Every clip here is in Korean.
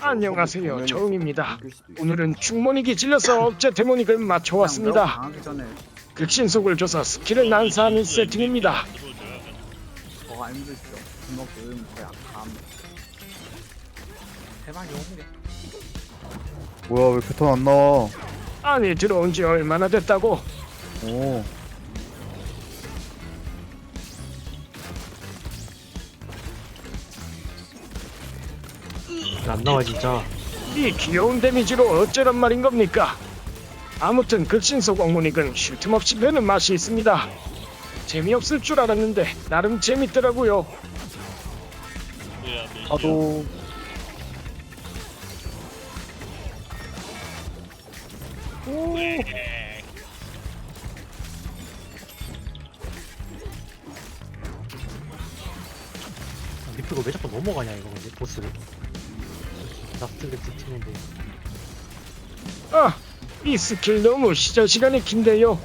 안녕하세요, 정입니다. 오늘은 충모닉이 질려서 억제 데모닉을 맞춰왔습니다. 극신속을 줘서 스킬을 난사하는 세팅입니다. 힘들죠. 주먹 거의. 뭐야 왜 패턴 안 나와? 아니 들어온 지 얼마나 됐다고? 오. 안 나와 진짜 이 귀여운 데미지로 어쩌란 말인 겁니까? 아무튼 극신속 옥무닉은 쉴 틈 없이 배는 맛이 있습니다. 재미없을 줄 알았는데 나름 재밌더라고요. 파도. 리프가 왜 자꾸 넘어가냐 이거 근데 보스를 납득을 찍히는데 아, 이 스킬 너무 시절 시간이 긴데요.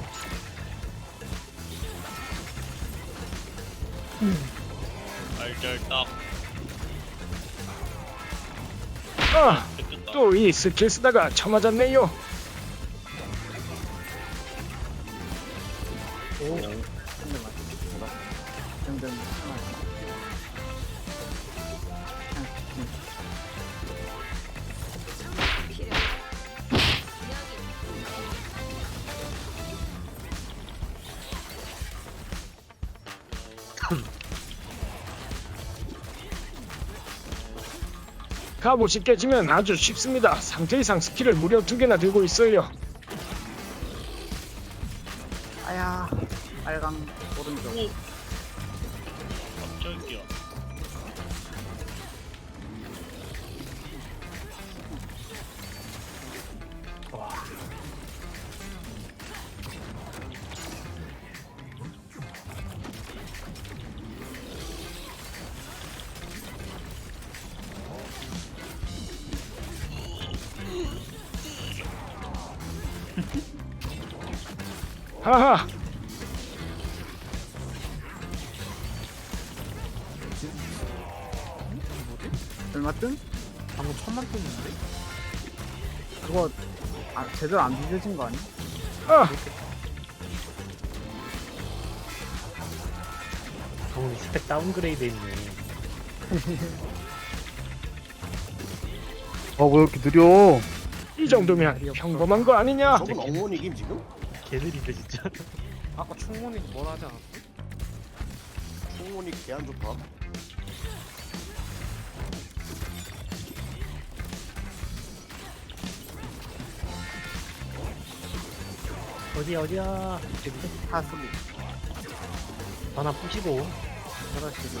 알잘딱 아, 뺏겼다 또 이 스킬 쓰다가 쳐맞았네요. 갑옷이 깨지면 아주 쉽습니다. 상태 이상 스킬을 무려 두 개나 들고 있어요. 아야 빨강 오른쪽. 오 깜짝이 하하, 얼마 뜬? 방금 천만 떴는데? 그거 아, 제대로 안 비벼진 거 아니야? 아, 방금 스펙 다운그레이드 했네 아왜 이렇게 느려? 이 정도면 평범한 거 아니냐? 저건 어머니김 지금? 개들인데 진짜 아까 충문이 뭐라 하지 않았어? 충분히 개안 좋다. 어디야 어디야 하수비. 하나 부시고 그러시고.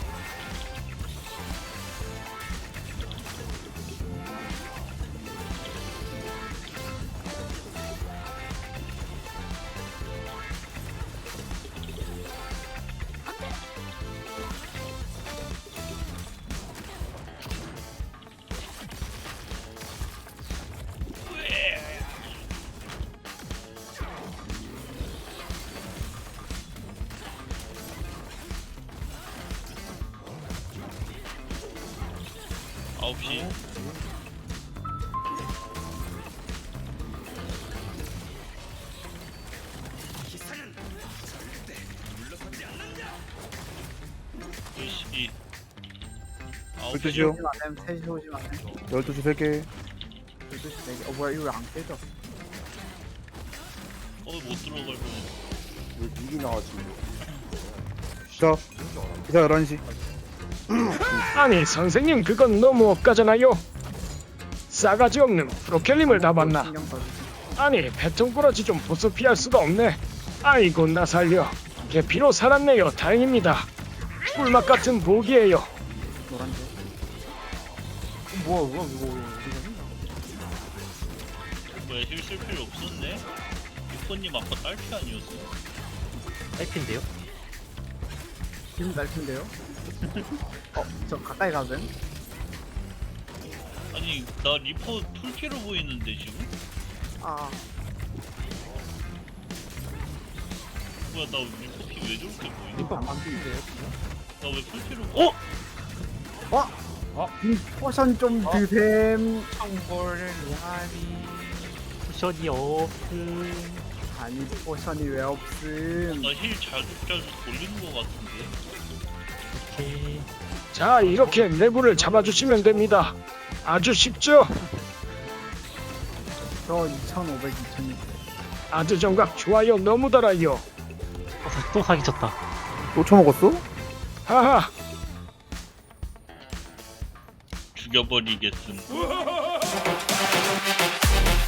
아홉 시이 아홉 시 12시요? 오시면 안 되면 3시 오시면 안 되면 12시 3개. 12시 4개. 어 뭐야 이거 왜안 깨져? 어못 들어갈 거왜 미리 나왔지? 시작. 기사 11시. 아니 선생님 그건 너무 억까잖아요. 싸가지 없는 프로켈림을 다 봤나? 아니 배통꾸러지 좀 보소 피할 수가 없네. 아이고 나 살려. 개피로 살았네요. 다행입니다. 꿀맛 같은 복이에요. 노란색. 뭐야 뭐야 이거 어디 갔냐? 뭐야 힐 쓸 필요 없었네 유코님 아까 딸피 아니었어 딸핀데요? 지금 날 텐데요? 어, 저 가까이 가도 됨? 아니 나 리퍼 풀피로 보이는데 지금 아, 뭐야 나 리포피 왜 저렇게 보이냐? 리퍼 반피인데요? 나 왜 풀피로? 어? 포션 좀 어? 드셈. 청벌을 하니 쿠션이 없음 아니 포션이 왜 없음. 나힐 자극자극 돌리는 거 같은데. 오케이 자, 이렇게 내부를 잡아주시면 됩니다. 아주 쉽죠? 저 2,500, 2,600. 아드 정각 좋아요. 너무 달아요. 어, 또 사기 쳤다 또 처먹었어? 하하. 죽여버리겠음.